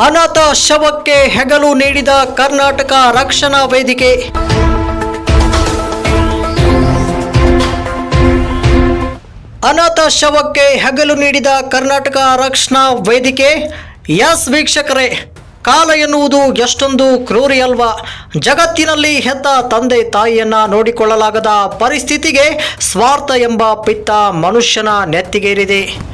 ಅನಾಥ ಶವಕ್ಕೆ ಹೆಗಲು ನೀಡಿದ ಕರ್ನಾಟಕ ರಕ್ಷಣಾ ವೇದಿಕೆ. ಅನಾಥ ಶವಕ್ಕೆ ಹೆಗಲು ನೀಡಿದ ಕರ್ನಾಟಕ ರಕ್ಷಣಾ ವೇದಿಕೆ. ಎಸ್ ವೀಕ್ಷಕರೇ, ಕಾಲ ಎನ್ನುವುದು ಎಷ್ಟೊಂದು ಕ್ರೂರಿ ಅಲ್ವಾ? ಜಗತ್ತಿನಲ್ಲಿ ಹೆತ್ತ ತಂದೆ ತಾಯಿಯನ್ನ ನೋಡಿಕೊಳ್ಳಲಾಗದ ಪರಿಸ್ಥಿತಿಗೆ ಸ್ವಾರ್ಥ ಎಂಬ ಪಿತ್ತ ಮನುಷ್ಯನ ನೆತ್ತಿಗೇರಿದೆ.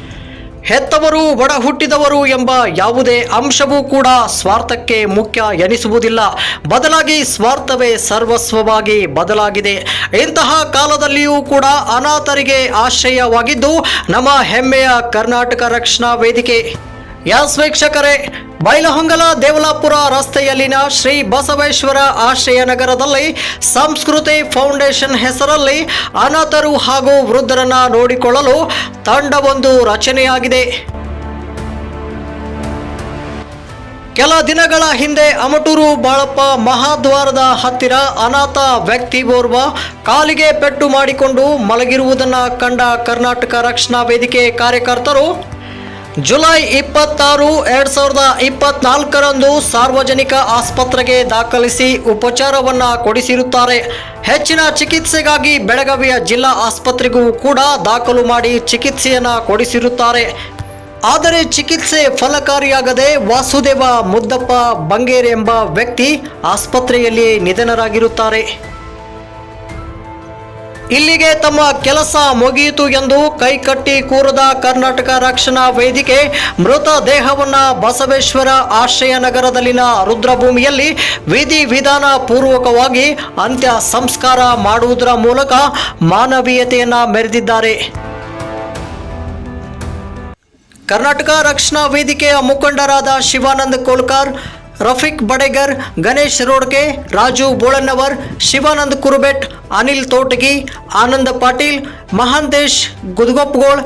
ಹೆತ್ತವರು, ಒಡ ಹುಟ್ಟಿದವರು ಎಂಬ ಯಾವುದೇ ಅಂಶವೂ ಕೂಡ ಸ್ವಾರ್ಥಕ್ಕೆ ಮುಖ್ಯ ಎನಿಸುವುದಿಲ್ಲ. ಬದಲಾಗಿ ಸ್ವಾರ್ಥವೇ ಸರ್ವಸ್ವವಾಗಿ ಬದಲಾಗಿದೆ. ಇಂತಹ ಕಾಲದಲ್ಲಿಯೂ ಕೂಡ ಅನಾಥರಿಗೆ ಆಶ್ರಯವಾಗಿದ್ದು, ನಮ್ಮ ಹೆಮ್ಮೆಯ ಕರ್ನಾಟಕ ರಕ್ಷಣಾ ವೇದಿಕೆ. ಯಾಸ್ ವೀಕ್ಷಕರೇ ಬೈಲಹೊಂಗಲ ದೇವಲಾಪುರ ರಸ್ತೆಯಲ್ಲಿನ ಶ್ರೀ ಬಸವೇಶ್ವರ ಆಶ್ರಯ ನಗರದಲ್ಲಿ ಸಂಸ್ಕೃತಿ ಫೌಂಡೇಶನ್ ಹೆಸರಲ್ಲಿ ಅನಾಥರು ಹಾಗೂ ವೃದ್ಧರನ್ನ ನೋಡಿಕೊಳ್ಳಲು ತಂಡವೊಂದು ರಚನೆಯಾಗಿದೆ. ಕೆಲ ದಿನಗಳ ಹಿಂದೆ ಅಮಟೂರು ಬಾಳಪ್ಪ ಮಹಾದ್ವಾರದ ಹತ್ತಿರ ಅನಾಥ ವ್ಯಕ್ತಿ ಓರ್ವ ಕಾಲಿಗೆ ಪೆಟ್ಟು ಮಾಡಿಕೊಂಡು ಮಲಗಿರುವುದನ್ನು ಕಂಡ ಕರ್ನಾಟಕ ರಕ್ಷಣಾ ವೇದಿಕೆ ಕಾರ್ಯಕರ್ತರು ಜುಲೈ ಇಪ್ಪತ್ತಾರು, ಎರಡ್ ಸಾವಿರದ ಇಪ್ಪತ್ನಾಲ್ಕರಂದು ಸಾರ್ವಜನಿಕ ಆಸ್ಪತ್ರೆಗೆ ದಾಖಲಿಸಿ ಉಪಚಾರವನ್ನ ಕೊಡಿಸಿರುತ್ತಾರೆ. ಹೆಚ್ಚಿನ ಚಿಕಿತ್ಸೆಗಾಗಿ ಬೆಳಗಾವಿಯ ಜಿಲ್ಲಾ ಆಸ್ಪತ್ರೆಗೂ ಕೂಡ ದಾಖಲು ಮಾಡಿ ಚಿಕಿತ್ಸೆಯನ್ನ ಕೊಡಿಸಿರುತ್ತಾರೆ. ಆದರೆ ಚಿಕಿತ್ಸೆ ಫಲಕಾರಿಯಾಗದೆ ವಾಸುದೇವ ಮುದ್ದಪ್ಪ ಬಂಗೇರ್ ಎಂಬ ವ್ಯಕ್ತಿ ಆಸ್ಪತ್ರೆಯಲ್ಲಿ ನಿಧನರಾಗಿರುತ್ತಾರೆ. ಇಲ್ಲಿಗೆ ತಮ್ಮ ಕೆಲಸ ಮುಗಿಯಿತು ಎಂದು ಕೈಕಟ್ಟಿ ಕೂರದ ಕರ್ನಾಟಕ ರಕ್ಷಣಾ ವೇದಿಕೆ ಮೃತ ದೇಹವನ್ನ ಬಸವೇಶ್ವರ ಆಶ್ರಯ ನಗರದಲ್ಲಿನ ರುದ್ರಭೂಮಿಯಲ್ಲಿ ವಿಧಿ ವಿಧಾನ ಪೂರ್ವಕವಾಗಿ ಅಂತ್ಯ ಸಂಸ್ಕಾರ ಮಾಡುವುದರ ಮೂಲಕ ಮಾನವೀಯತೆಯನ್ನ ಮೆರೆದಿದ್ದಾರೆ. ಕರ್ನಾಟಕ ರಕ್ಷಣಾ ವೇದಿಕೆಯ ಮುಖಂಡರಾದ ಶಿವಾನಂದ್ ಕೋಲ್ಕಾರ್ ರಫೀಕ್ ಬಡೇಗರ್, ಗಣೇಶ್ ರೋಡ್ಗೆ, ರಾಜು ಬೋಳನ್ನವರ್, ಶಿವಾನಂದ್ ಕುರುಬೆಟ್, ಅನಿಲ್ ತೋಟಗಿ, ಆನಂದ ಪಾಟೀಲ್, ಮಹಾಂತೇಶ್ ಗುದ್ಗೊಪ್ಪಗೋಳ್,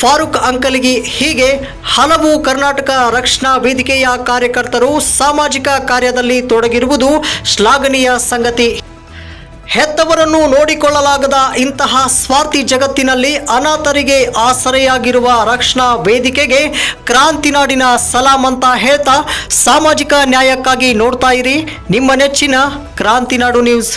ಫಾರೂಕ್ ಅಂಕಲಿಗಿ. ಹೀಗೆ ಹಲವು ಕರ್ನಾಟಕ ರಕ್ಷಣಾ ವೇದಿಕೆಯ ಕಾರ್ಯಕರ್ತರು ಸಾಮಾಜಿಕ ಕಾರ್ಯದಲ್ಲಿ ತೊಡಗಿರುವುದು ಶ್ಲಾಘನೀಯ ಸಂಗತಿ. ಹೆತ್ತವರನ್ನು ನೋಡಿಕೊಳ್ಳಲಾಗದ ಇಂತಹ ಸ್ವಾರ್ಥಿ ಜಗತ್ತಿನಲ್ಲಿ ಅನಾಥರಿಗೆ ಆಸರೆಯಾಗಿರುವ ರಕ್ಷಣಾ ವೇದಿಕೆಗೆ ಕ್ರಾಂತಿನಾಡಿನ ಸಲಾಂ ಅಂತ ಹೇಳ್ತಾ ಸಾಮಾಜಿಕ ನ್ಯಾಯಕ್ಕಾಗಿ ನೋಡ್ತಾ ಇರಿ. ನಿಮ್ಮ ನೆಚ್ಚಿನ ಕ್ರಾಂತಿನಾಡು ನ್ಯೂಸ್.